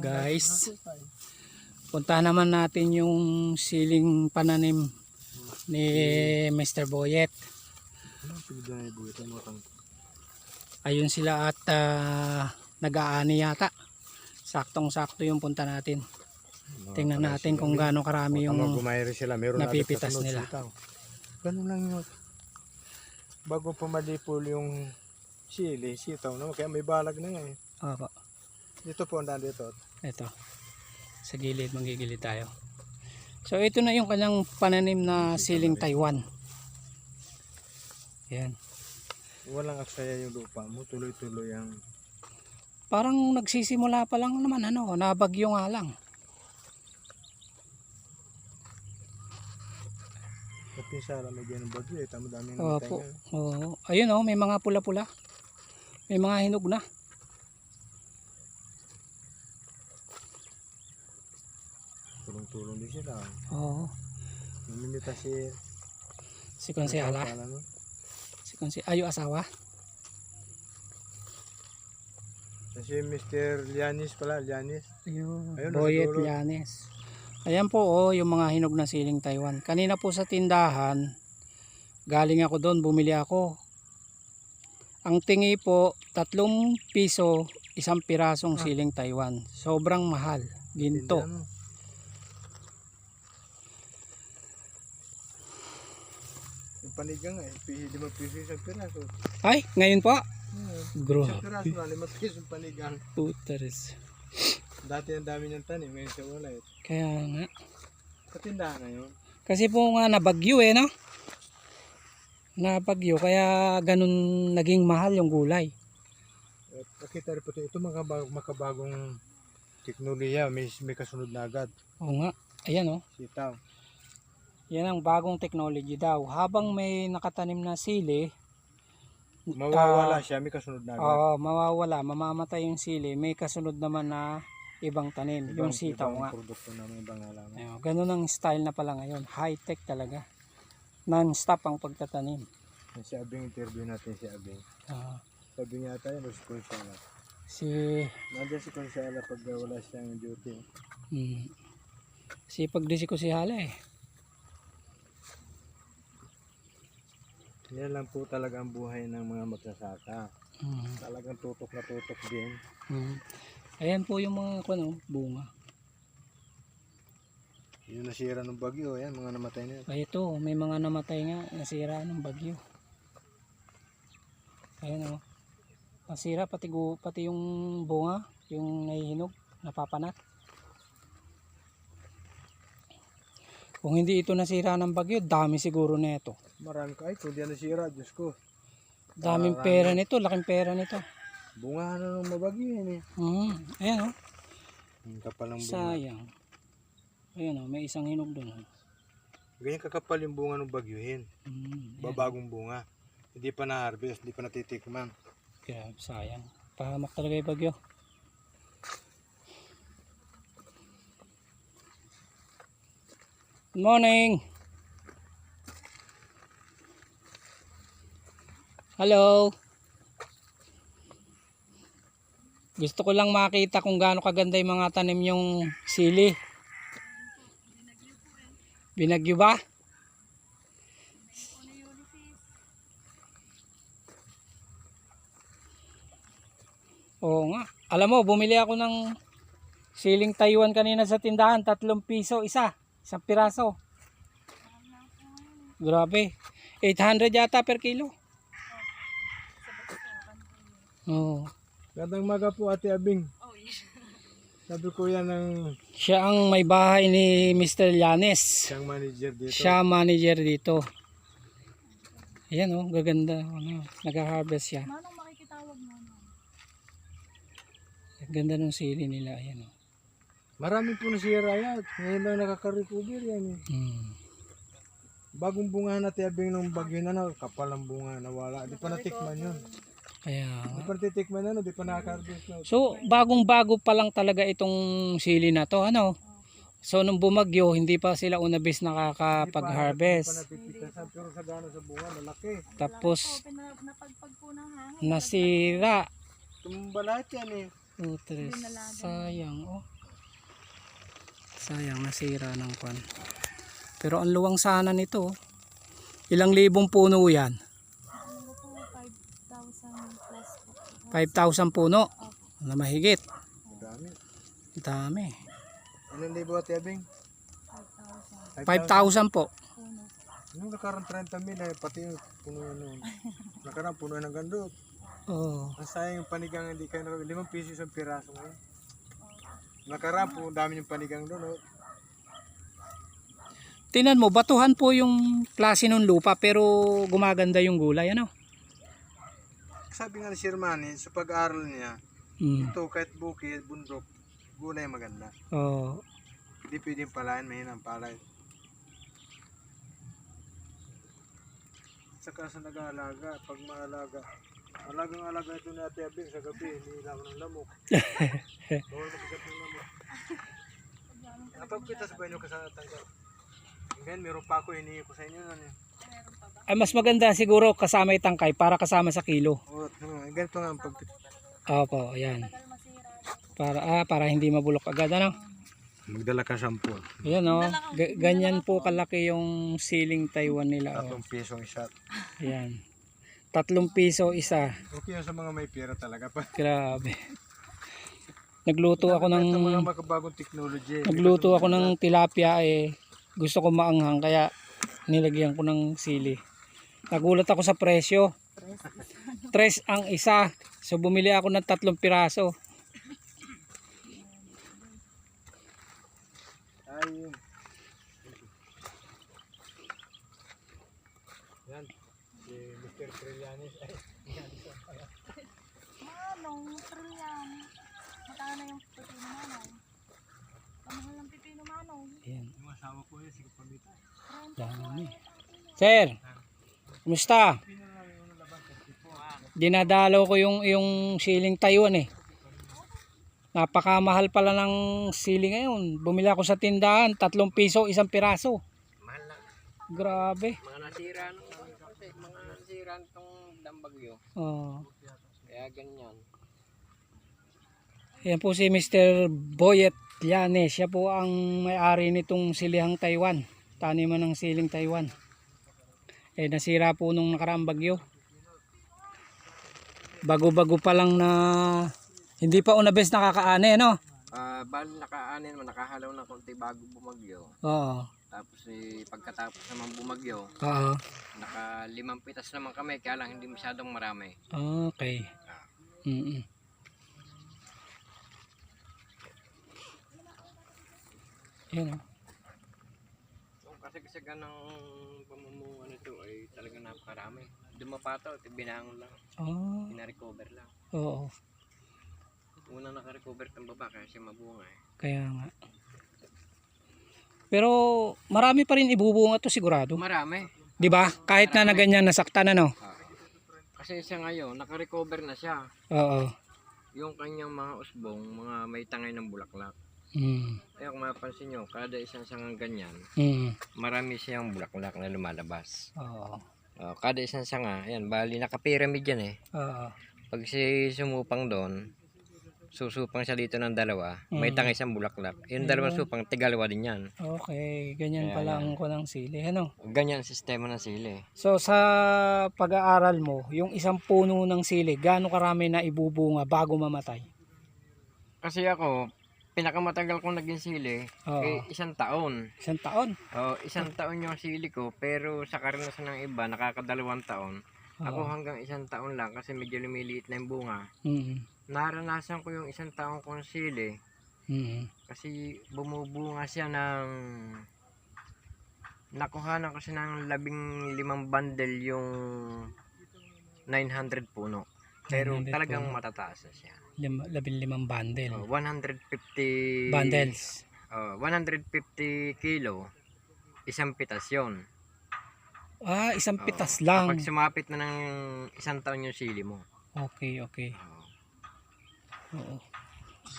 Guys. Punta naman natin yung siling pananim ni Mr. Boyet. Ano tangko? Ayun sila at ah, nag-aani yata. Saktong-sakto yung punta natin. Tingnan natin kung gaano karami Yung yung gumayri sila, meron na napipitas nila. Ganun lang yun. Bago pumalipol yung sili, sitaw na, kaya may balag na nga eh. Opo, Dito po, nandito. ito. Sa gilid, magigilid tayo. So ito na yung kanyang pananim na siling Taiwan. Yan. Walang aksaya yung lupa mo, tuloy-tuloy ang Parang nagsisimula pa lang naman ano, nabagyo nga lang. kapinsala may ganun bagyo eh. Tama dami ng Opo. Oo. Ayun oh, may mga pula-pula. May mga hinog na. Tulong-tulong din sila. Oo. Namimita si... Si Konsehala. Ano, no? Si Konse ayo asawa. Si Mr. Lianis pala, Lianis. Ayun. Boyet. Llanes. Ayan po oh, yung mga hinog na siling Taiwan. Kanina po sa tindahan, galing ako doon, bumili ako. Ang tingi po, tatlong piso, isang pirasong Ah. siling Taiwan. Sobrang mahal. Ginto. Tinda, no? Yung panigang eh, lima piso isang piraso. Ay, ngayon po. Hmm. Bro, Isang piraso na, lima piso panigang. puteres. Dati ang dami niyang tanim, ngayon sa wala eh. Kaya nga. Sa tindahan ngayon. Kasi po nga nabagyo eh, no? Nabagyo, kaya ganun naging mahal yung gulay. At nakita rin po ito, ito makabag, makabagong teknolohiya, may, may kasunod na agad. Oo nga, ayan oh. Sitaw. Yan ang bagong technology daw. Habang may nakatanim na sili, Mawawala siya, may kasunod na agad. oo, mawawala, mamamatay yung sili, may kasunod naman na ibang tanim, yung Ibang- sitaw ibang nga. produkto na may ibang halaman. Ayun, ganun ang style na pala ngayon, high-tech talaga. Non-stop ang pagtatanim. Yung Si Abing interview natin si Abing. Ah, Sabi niya tayo, si Consuela. si Nandiyan si Consuela pag wala siyang duty. hmm, sipag din si Kusihala eh. Yan lang po talaga ang buhay ng mga magsasaka. Hmm. Talagang tutok na tutok din. Hmm. Ayan po yung mga ano, bunga. Yung nasira ng bagyo, yan, mga namatay na yan. Ay ito, may mga namatay nga, nasira ng bagyo. Ayan o. Nasira pati, pati yung bunga, yung nahihinog, napapanat. Kung hindi ito nasira ng bagyo, dami siguro nito. Marami ka, ay, kung di nasira, Diyos ko. Daming Marami. pera nito, laking pera nito. Bunga na ng mabagyo yan eh. Hmm, ayan o, Ang kapal ng bunga. sayang. Ayan o, may isang hinog doon. oh. Ganyan kakapal yung bunga ng bagyuhin. Hmm, ayan. Babagong bunga. Hindi pa na-harvest, hindi pa natitikman. Grabe, sayang. Pahamak talaga yung bagyo. Good morning. Hello. Gusto ko lang makita kung gaano kaganda yung mga tanim yung sili. Binagyo ba? Oo nga. Alam mo, bumili ako ng siling Taiwan kanina sa tindahan. Tatlong piso isa. Isang piraso. Grabe. 800 yata per kilo. Oo. Gandang maga po Ate Abing. Sabi ko yan ng Siya ang may bahay ni Mr. Llanes. siyang manager dito. Siya manager dito. Ayan oh, gaganda. Ano, nag-harvest siya. Manong makikitawag mo. Ganda ng sili nila. Ayan oh. Marami po nasira yan. Ngayon lang nakaka-recover yan eh. Hmm. Bagong bunga na Abing nung bagyo na na, kapal ang bunga, nawala. Di pa natikman yun. Kaya Di pa natitikman na, no? di pa nakaka-harvest na. So, bagong-bago pa lang talaga itong sili na to, ano? So, nung bumagyo, hindi pa sila unabis Di pa nakakapag-harvest. pero sa gano sa bunga, malaki. Tapos, Po, pina- napagpag po ng hangin. nasira. Tumba lahat yan eh. 2, 3. Sayang, oh. Sayang, nasira ng kwan. Pero ang luwang sana nito, oh. ilang libong puno yan? Ano po, 5,000 plus po. 5,000 puno. Na mahigit. Dami. Dami. Ilan libo at yabing? 5,000 5,000 po. Nung nakarang 30 mil eh, pati yung puno nun. nakarang puno ng gandot. Oh. Ang sayang yung panigang hindi kayo. Limang piso isang piraso ngayon. Nakarang po, dami yung panigang doon. Oh. Tinan mo, batuhan po yung klase ng lupa pero gumaganda yung gulay, ano? Sabi nga ni Sir Manny, sa pag-aaral niya, Mm. ito kahit bukid, bundok, gulay maganda. Oh. Hindi pwedeng palayan, mahina ang palay. Saka sa nag-aalaga, pag maalaga, alagang alaga ito ni Ate Abing sa gabi, hindi ako ng lamok. Bawal makikat ng lamok. Napagpitas ba inyo ka sa tanggal? Ngayon, meron pa ako, hinihingi ko sa inyo nun eh. Ay, mas maganda siguro kasama yung tangkay para kasama sa kilo. Oo, oh, ganito nga ang pagpitas. Opo, ayan. Para, ah, para hindi mabulok agad, ano? Magdala ka sampo. Ayan, oh. Ga- ganyan po kalaki yung ceiling Taiwan nila, oh. Tatlong pisong isa. Ayan. Tatlong piso isa. Okay sa mga may pera talaga pa. Grabe. Nagluto ako ng Ito mga makabagong technology. nagluto ako ng tilapia eh gusto ko maanghang kaya nilagyan ko ng sili. Nagulat ako sa presyo. Tres ang isa. So bumili ako ng tatlong piraso. Ayun. Yan. Si Mr. Trillanes. Ay, Manong, trilyan. Magkano na yung pipino manong? Kamahal ng pipino manong. Ayan. yung asawa ko yun, sige pamita. Dami. Sir, kumusta? Dinadalaw ko yung yung siling Taiwan eh. Napakamahal pala ng sili ngayon. Bumili ako sa tindahan, tatlong piso, isang piraso. Mahal na. Grabe. Mga nasira nung kasi mga nasira nitong dambagyo. Oh. Kaya ganyan. Yan po si Mr. Boyet Llanes. Siya po ang may-ari nitong silihang Taiwan. Taniman ng siling Taiwan. Eh nasira po nung nakaraang bagyo. Bago-bago pa lang na hindi pa una best nakakaani, no? Ah, bali nakaanin mo, nakahalaw na konti bago bumagyo. Oo. Tapos eh, pagkatapos naman bumagyo, Oo. naka limang pitas naman kami, kaya lang hindi masyadong marami. Okay. Mm Yan oh. So, kasi kasi ganang pamumuha nito ay talaga napakarami. Dumapato, binangon lang, Oh. pinarecover lang. Oo. Una nakarecover ng baba kasi mabunga eh. Kaya nga. Pero marami pa rin ibubunga to sigurado. Marami. 'Di ba? Kahit na na ganyan nasaktan ano. Kasi siya ngayon, nakarecover na siya. Oo. Yung kanyang mga usbong, mga may tangay ng bulaklak. Mm. Kaya kung mapansin nyo, kada isang sangang ganyan, Mm. marami siyang bulaklak na lumalabas. Oo. Oh, kada isang sanga, ayan, bali naka-pyramid yan eh. Oo. Pag si sumupang doon, susupang siya dito ng dalawa, may Mm. tangay siyang bulaklak. Yung dalawang supang, tigalawa din yan. Okay, ganyan Kaya pala ang kunang sili, ano? Ganyan ang sistema ng sili. So sa pag-aaral mo, yung isang puno ng sili, gaano karami na ibubunga bago mamatay? Kasi ako, pinakamatagal kong naging sili, Oo. eh, isang taon. Isang taon. Oh, isang taon yung sili ko, pero sa karanasan ng iba, nakakadalawang taon. Ako hanggang isang taon lang kasi medyo lumiliit na yung bunga. Mm. Naranasan ko yung isang taong kong sili Mm. kasi bumubunga siya ng nakuhanan kasi ng labing limang bundle yung 900 puno. Pero 900 talagang puno. matataas na siya. Lim, labing limang bundle. Oh, 150 Bundles. oh, 150 kilo isang pitas yun. Ah, isang Oh, pitas lang. Kapag sumapit na ng isang taon yung sili mo. Okay, okay. Oh, Oo.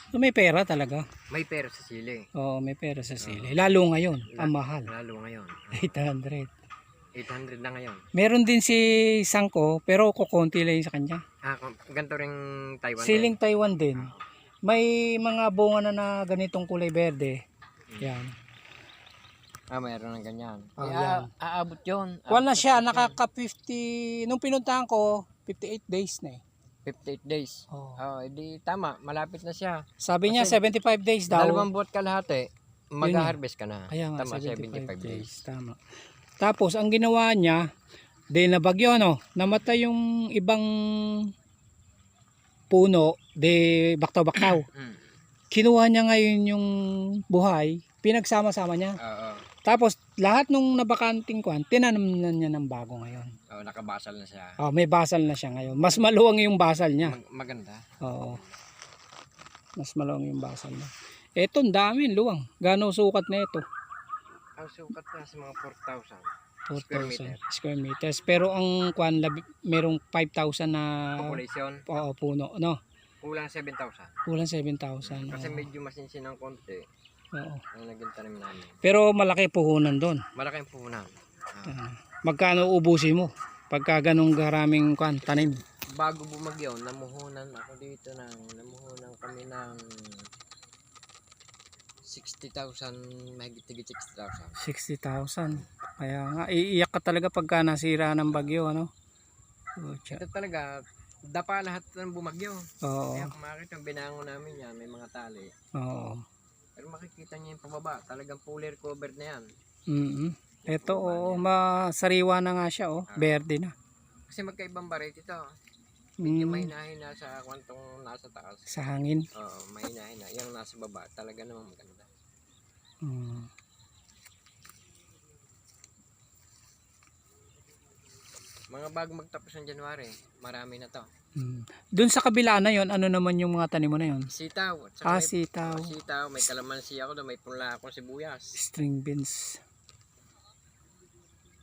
So, may pera talaga. may pera sa sili. Oo, may pera sa sili. Lalo ngayon, ang mahal. Lalo ngayon. 800. 800 na ngayon. Meron din si Sangko, pero kukonti lang yun sa kanya. Ah, kung- ganito rin Taiwan. Siling Taiwan din. May mga bunga na na ganitong kulay berde. Yan. Ah, mayroon ng ganyan. Ah, Eh, yan. ah, aabot yun. Wala siya, yun. nakaka 50, nung pinuntahan ko, 58 days na eh. 58 days. Oh. Oh, edi tama, malapit na siya. Sabi niya Kasi 75 days daw. Dalawang buwan kalahati, mag-harvest ka na. Kaya nga, tama, 75, 75 days. days. Tama. Tapos, ang ginawa niya, di nabagyo, no? Namatay yung ibang puno, di baktaw-baktaw. Mm. Kinuha niya ngayon yung buhay, pinagsama-sama niya. Oo. Tapos, lahat nung nabakanting kwan, tinanam na niya ng bago ngayon. Oh, nakabasal na siya. Oh, may basal na siya ngayon. Mas maluwang yung basal niya. Mag- maganda. Oo. Mas maluwang yung basal niya. Eto, ang dami, luwang. Gano sukat na ito? Ang sukat na sa mga 4,000. 4,000 Square square meters. Pero ang kwan, labi, merong 5,000 na Population, oo, puno. No? kulang 7,000. Kulang 7,000. Kasi oo. medyo masinsin ng konti Oo. ang naging tanim namin. Pero malaki puhunan doon. Malaking puhunan. Ah, Ah, magkano ubusin mo? Pagka ganong karaming kwan, tanim. bago bumagyo, namuhunan ako dito ng, namuhunan kami ng 60,000, mahigit tigit 60,000. 60,000. Kaya nga, iiyak ka talaga pagka nasira ng bagyo, ano? Pucha. Ito talaga, dapa lahat ng bumagyo. Oo. Kaya kung makikita yung binangon namin yan, may mga tali. Oo. Pero makikita niyo yung pababa, talagang fully covered na yan. Mm Ito, oo, masariwa na nga siya, oh. Berde na. Kasi magkaibang barit ito. Mm, Yung mahinahin na sa kwantong nasa taas. sa hangin. Oo, mahinahin na. Yung nasa baba, talaga naman maganda. Mm. Mga bago magtapos ng January, marami na to. Mm. Doon sa kabila na yon ano naman yung mga tanim mo na yon? Sitaw. At saka Ah, may- sitaw, oh, sitaw, may kalamansi ako doon, may pula akong sibuyas. string beans.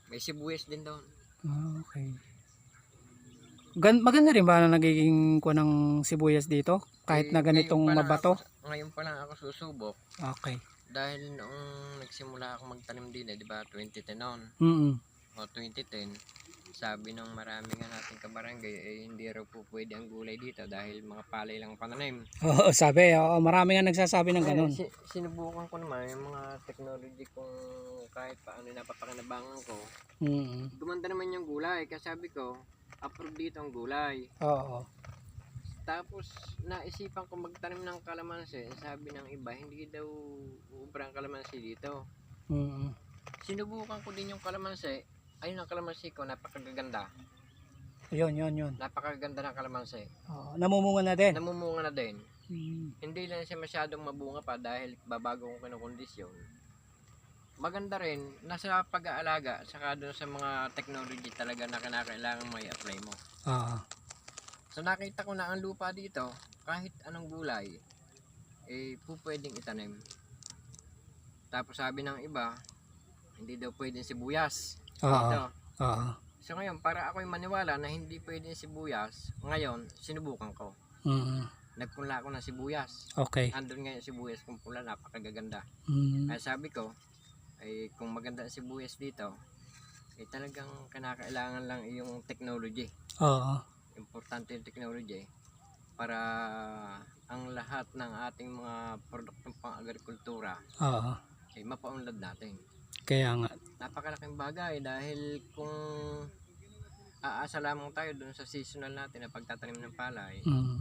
May sibuyas din doon. Ah, okay. Gan maganda rin ba na nagiging ko ng sibuyas dito? Kahit Eh, na ganitong ngayon mabato? ako- ngayon pa lang ako susubok. Okay. Dahil noong nagsimula ako magtanim din, eh, di ba, 2010 noon, Mm o 2010, sabi ng marami nga nating kabarangay, eh, hindi raw po pwede ang gulay dito dahil mga palay lang pananim. Oo, sabi, oo, marami nga nagsasabi ng ganun. Eh, si- sinubukan ko naman yung mga technology kung kahit paano napapakinabangan ko. Mm Gumanda naman yung gulay, kasi sabi ko, approve dito ang gulay. Oo. Tapos, naisipan ko magtanim ng kalamansi. Sabi ng iba, hindi daw ubra ang kalamansi dito. Mm Sinubukan ko din yung kalamansi. Ayun ang kalamansi ko, napakaganda. Yun, yun, yun. Napakaganda ng kalamansi. Oo, namumunga na din. Namumunga na din. Mm. Hindi lang siya masyadong mabunga pa dahil babago ko kinukondisyon. Maganda rin, nasa pag-aalaga, saka doon sa mga technology talaga na kinakailangan may apply mo. Oo. So nakita ko na ang lupa dito, kahit anong gulay, eh po pwedeng itanim. Tapos sabi ng iba, hindi daw pwedeng sibuyas. Oo. Dito. Oo. So ngayon, para ako'y maniwala na hindi pwedeng sibuyas, ngayon, sinubukan ko. Mm. Nagpunla ako ng sibuyas. Okay. Andun ngayon sibuyas kung pula, napakagaganda. Mm. Kaya sabi ko, ay kung maganda ang sibuyas dito, eh talagang kinakailangan lang yung technology. Oo. Importante yung technology para ang lahat ng ating mga produktong pang-agrikultura Oo. ay mapaunlad natin. Kaya nga. Napakalaking bagay dahil kung aasa lamang tayo dun sa seasonal natin na pagtatanim ng palay Mm.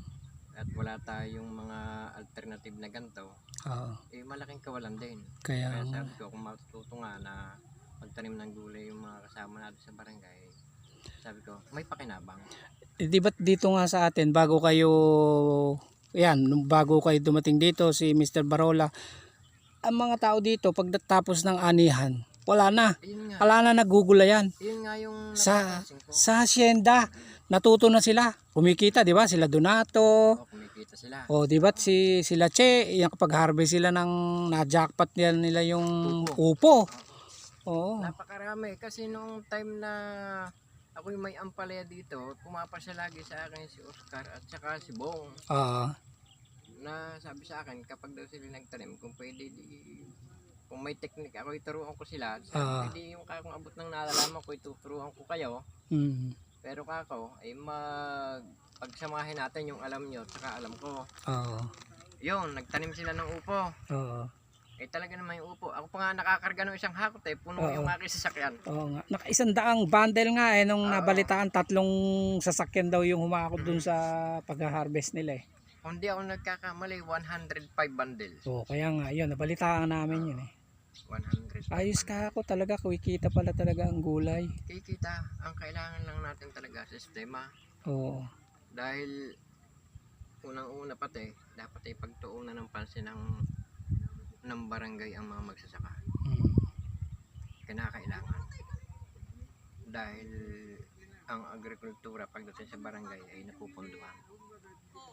at wala tayong mga alternative na ganito, Oo. eh malaking kawalan din. Kaya Kaya sabi ko, kung matututo nga na magtanim ng gulay yung mga kasama natin sa barangay, sabi ko, may pakinabang. Eh, di ba't dito nga sa atin, bago kayo, yan, nung bago kayo dumating dito, si Mr. Barola, ang mga tao dito, pagdatapos ng anihan, wala na. Wala na nagugulayan. yun nga yung Sa- ko. Sa hacienda, natuto na sila. Kumikita, di ba? Sila Donato. O, kumikita sila. O, di ba? Si, sila Che, yung kapag harvest sila ng na-jackpot nila, nila yung upo. Oo. Napakarami. Kasi nung time na ako yung may ampalaya dito, pumapasya lagi sa akin si Oscar at saka si Bong Ah, na sabi sa akin kapag daw sila nagtanim kung pwede di kung may technique ako ituruan ko sila sabi, Ah. pwede yung kakong abot ng nalalaman ko ituturuan ko kayo mm, pero kako ay mag pagsamahin natin yung alam nyo saka alam ko oo. yun, nagtanim sila ng upo. Oo. Eh talaga naman yung upo. Ako pa nga nakakarga ng isang hakot eh. Puno Oo. yung aking sasakyan. Oo nga. Naka isang daang bundle nga eh nung Oo. nabalitaan tatlong sasakyan daw yung humakot dun sa pag-harvest nila eh. Kung di ako nagkakamali, 105 bundles. Oo, kaya nga yun, nabalitaan namin yun eh. 100. Ayos ka ako talaga, kumikita pala talaga ang gulay. Kikita, ang kailangan lang natin talaga sistema. Oo. Dahil unang-una pati, dapat ay pagtuunan ng pansin ng ng barangay ang mga magsasaka. Mm. Kinakailangan. Dahil ang agrikultura pagdating sa barangay ay napupunduhan.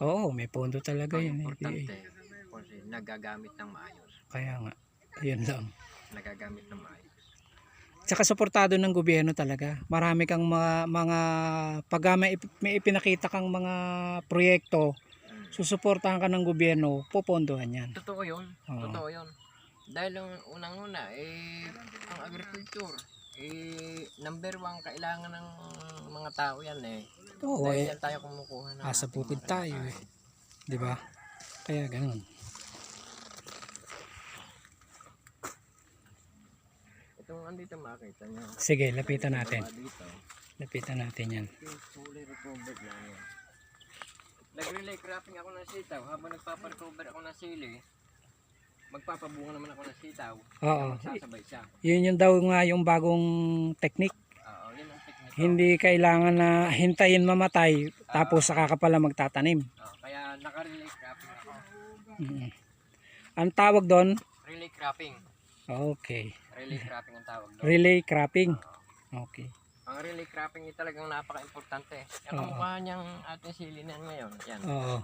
Oo, may pondo talaga Ang yun eh. importante, kasi nagagamit ng maayos. Kaya nga, yun lang. Nagagamit ng maayos. Tsaka suportado ng gobyerno talaga. Marami kang mga, mga pag may, ip- may ipinakita kang mga proyekto, Mm. susuportahan ka ng gobyerno, popondohan yan. Totoo yun. Oo. Totoo yun. Dahil ang unang-una, eh, ang agriculture, eh, number one, kailangan ng mga tao yan eh. Oo, Dahil eh, tayo kumukuha ng asa ating bukid mga tayo eh. kinakain. Di ba? Kaya ganun. Itong andito makita nyo. Sige, lapitan natin. Dito. Lapitan natin yan. Yung fully recovered yan. Nag-relay cropping ako ng sitaw. Habang nagpaparecover ako ng sili, magpapabunga naman ako ng sitaw. Oo. Magsasabay siya. Yun yung daw nga yung bagong technique. Oo, yun ang technique. Hindi kailangan na hintayin mamatay tapos saka ka pala magtatanim. Oo, kaya naka-relay cropping ako. Mm. Ang tawag doon, Relay cropping. okay. Relay cropping ang tawag doon. Relay cropping. Oo. Okay. Ang relay cropping ay talagang napaka-importante. Yung Oo. kamukha niyang ating sili na yan ngayon. Yan. Oo.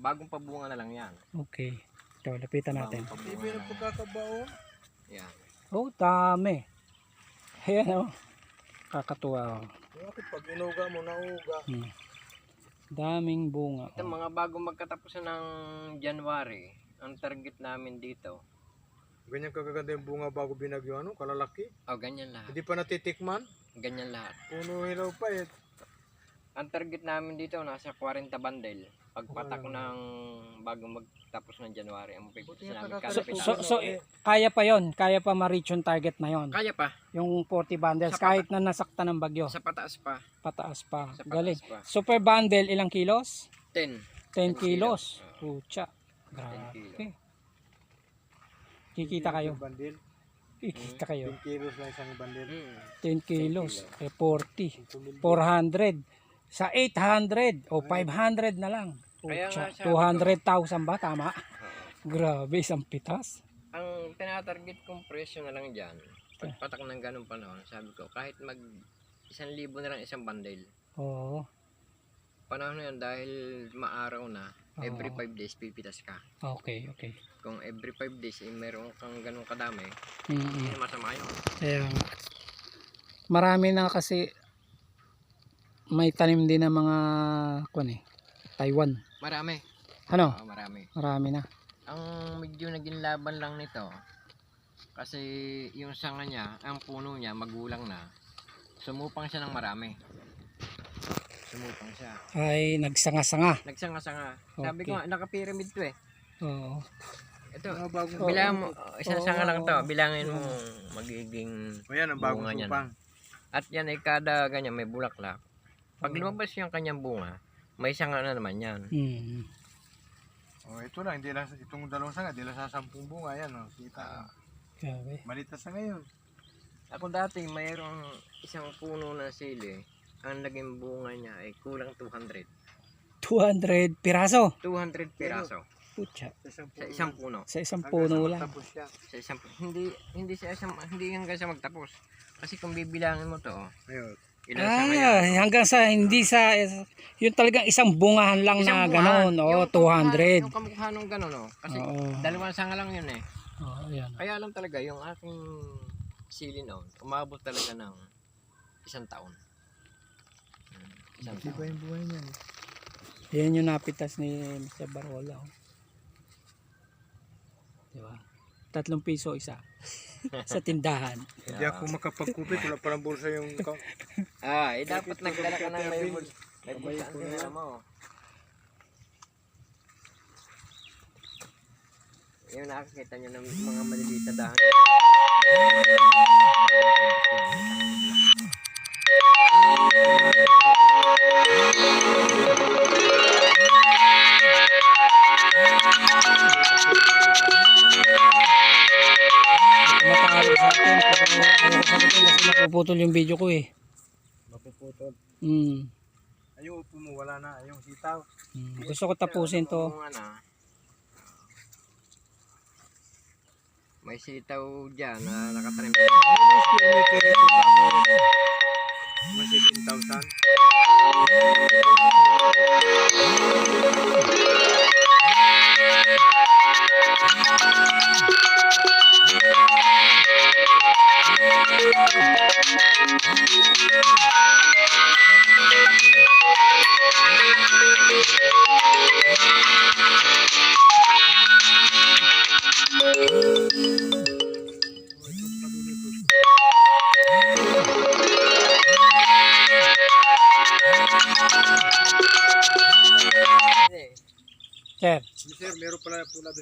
Bagong pabunga na lang yan. Okay. Ito, lapitan natin. Bagong Hindi pabunga na lang. Yan. Oh, dami. Ayan oh. Kakatuwa oh. Bakit pag inuga mo, nauga. Hmm. Daming bunga. Ito mga bago magkatapos ng January, ang target namin dito, Ganyan kagaganda yung bunga bago binagyo, ano, kalalaki. oh ganyan lahat. Hindi pa natitikman. Ganyan lahat. Puno hilaw pa eh. Ang target namin dito, nasa 40 bundle. Pagpatak Oh. ng bago magtapos ng January, ang nga namin. So, so, namin. kaya pa yon Kaya pa ma-reach yung target na yon Kaya pa, Yung 40 bundles. Sa pata- Kahit na nasakta ng bagyo. sa pataas pa. Pataas pa. Sa Galing. pataas pa. Super bundle, ilang kilos? 10. 10 10 kilos. Pucha. 10 Grabe. Kikita kayo. Bandil. Kikita kayo. 10 kilos lang isang bandil. Mm. 10 kilos. Eh, 40. 5 400. Sa 800 o 500 na lang. Kaya nga sabi ko- 200,000 ba? Tama? Grabe, isang pitas. Ang tinatarget kong presyo na lang dyan, pagpatak ng ganong panahon, sabi ko, kahit mag isang libo na lang isang bundle. Oo. Panahon na yun, dahil maaraw na, every Oo. 5 days pipitas ka. Okay, okay. Kung every 5 days, eh, meron kang ganong kadami, Mm hindi na masama yun. Kaya nga. Marami na kasi may tanim din ng mga kwan eh. Taiwan. Marami. Ano? Oo, marami. Marami na. Ang medyo naging laban lang nito, kasi yung sanga niya, ang puno niya, magulang na, sumupang siya ng marami. Sumupang siya. Ay nagsanga-sanga. Nagsanga-sanga. Sabi ko nga, naka-pyramid to eh. Oo. Ito, Mga bagong bilang mo, oh, isang Oo. sanga lang to, bilangin mo magiging, O yan, ang bagong Bunga niyan. supang. at yan ay kada ganyan may bulaklak. Pag lumabas yung kanyang bunga, may sanga na naman yan. Mm. O ito lang, hindi lang, itong dalawang sanga, hindi lang sa sampung bunga. Yan o, kita. Grabe. Malita sa ngayon. Ako dati mayroong isang puno ng sili, ang naging bunga niya ay kulang 200. 200 piraso. 200 piraso Pucha. Sa isang sa isang puno. Sa isang puno lang. Tapos siya. Sa isang hindi hindi sa isang hindi hanggang sa magtapos. Kasi kung bibilangin mo to, oh, Ayun. Ilan sa kaya? Ah, hanggang sa hindi sa yung talagang isang bungahan lang na gano'n. Oo, 200. Yung kamukha nung gano'n, oh. Kasi Oo. dalawang sanga lang yun eh. Oo, yan. Kaya lang talaga yung aking sili noon, umabot talaga ng isang taon. Isang Hindi taon. ba yung buhay niyan? Yan yung napitas ni Mr. Barola. Oh. Diba? Tatlong piso isa. sa tindahan. Hindi ako makapagkupit, wala parang bulsa yung... ka- Ah, eh dapat nagdala ka ng may Kevin? bul- may bulsa ko ang na dinala mo. Yung nakakita nyo ng mga maliliit na dahon. Tumatawag Kasi napuputol yung video ko eh. Napuputol? Hmm. Ayun, upo mo, wala na. Ayun, sitaw. Hmm. Gusto ko tapusin to. Ano, may sitaw dyan na nakatrim. May 70,000.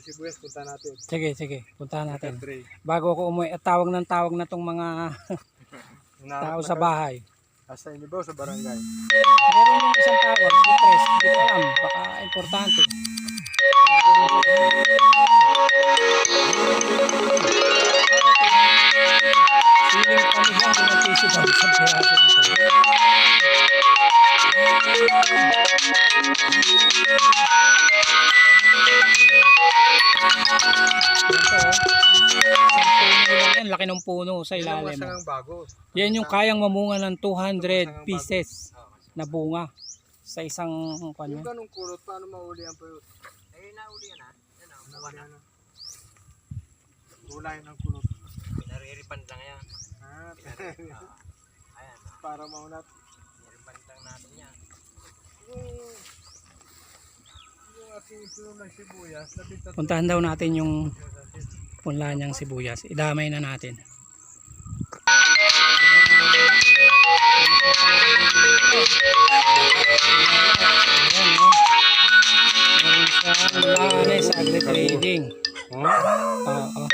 Pala pula doon si Buyas. Punta natin. sige, sige. Puntahan natin. Bago ako umuwi, at tawag ng tawag na tong mga tao sa bahay. Asa ini ba sa barangay? Meron yung isang tawag, si Tres. Hindi ko alam. Baka importante. Sa piraso nito. Laki ng puno sa ilalim. oh. masangang bago. Yan yung kayang mamunga ng 200 pieces na bunga sa isang Yung kanya. ganong kulot, paano mahuli ang puyot? Eh, nauli yan ha. Yan Ano buwan ba na. Kulay ng kulot. Pinariripan lang yan. Ah, Ah, ayan, para maunat. pinariripan lang natin yan. Yung, yung aking puno ng sibuyas, Puntahan daw natin yung punla niyang sibuyas. Idamay na natin. Ayan, no? Meron siyang Lanes Agri-Trading. Oh? Oo.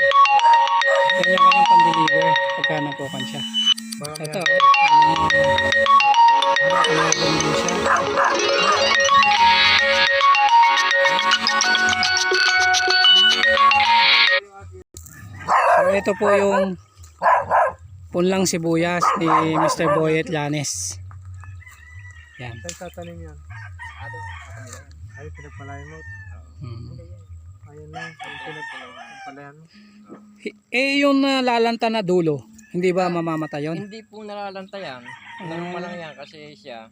Yan yung kanyang pan-deliver pagka napukan siya. Baka may Ito, oh. Ano din siya. Ito po yung punlang sibuyas ni Mr. Boyet Lanes. Yan. Saan tatanim yan? Ado, yan. Ay, pinagpalayan mo. Hmm. Ayun lang, pinagpalayan mo. Eh yung nalalanta na dulo, hindi ba mamamatay yun? Hindi po nalalantayan. Ano pa lang yan kasi siya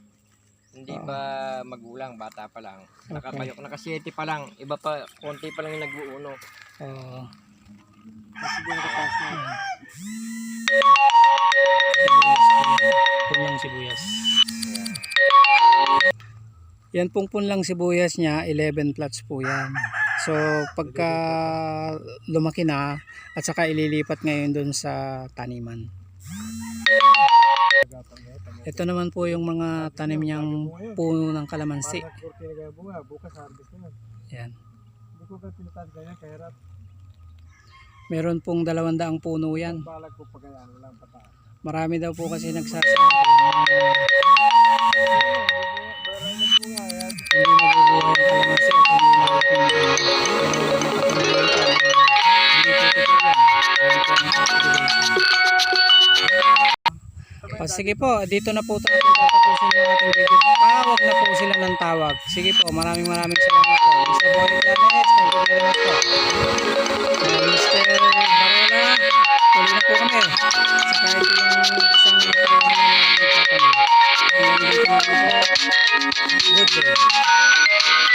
hindi pa magulang, bata pa lang. Nakapayok, nakasiyete pa lang. Iba pa, konti pa lang yung nag-uuno. Oo. Sige, nakapas na. Yan. Punlang sibuyas. Yan pong punlang sibuyas niya, 11 plots po yan. So pagka lumaki na at saka ililipat ngayon dun sa taniman. Ito naman po yung mga tanim niyang puno ng kalamansi. Yan. Yan. Hindi ko ka tinatawag ganyan, kahirap. Meron pong dalawang daang puno yan. Marami daw po kasi nagsasabi hindi nabubuhay ang kalamansi at hindi lalaki O, sige po, dito na po natin tatapusin yung ating video. Tawag na po sila ng tawag. Sige po, maraming maraming salamat po. Mr. Boy Janes, thank you very much po. Uh, Mr. Barela, tuloy na po kami. Sa kahit yung isang. Good day.